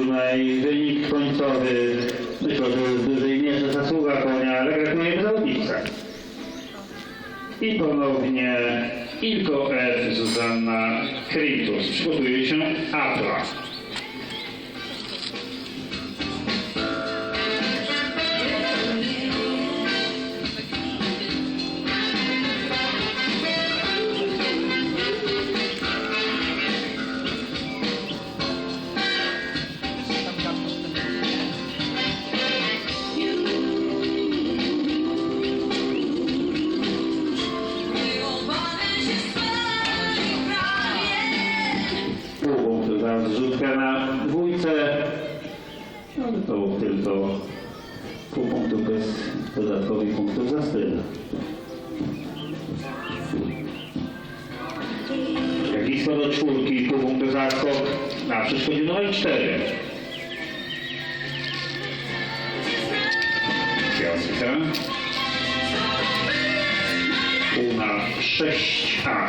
turniej, wynik końcowy. Myślę, że w dużej mierze zasługa konia, ale gratulujemy zawodniczce. I ponownie Ilko F. Zuzanna Krytus. Przygotuje się Atla. Zrzutkę na dwójce. No to tylko pół punktu bez dodatkowych punktów za styl. Jak blisko do czwórki, pół punktu za skok na przeszkodzie numer cztery. Piątka. Pół na 6A.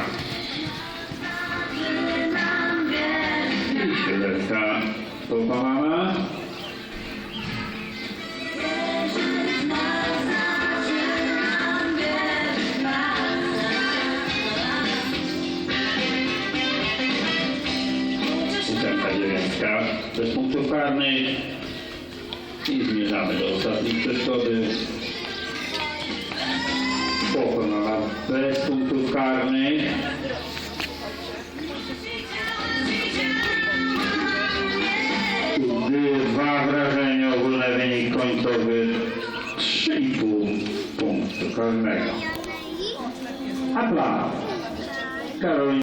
Pokonana. Ósemka, dziewiątka bez punktów karnych. I zmierzamy do ostatniej przeszkody. Pokonana bez punktów karnych. 幸福共此分美。阿布，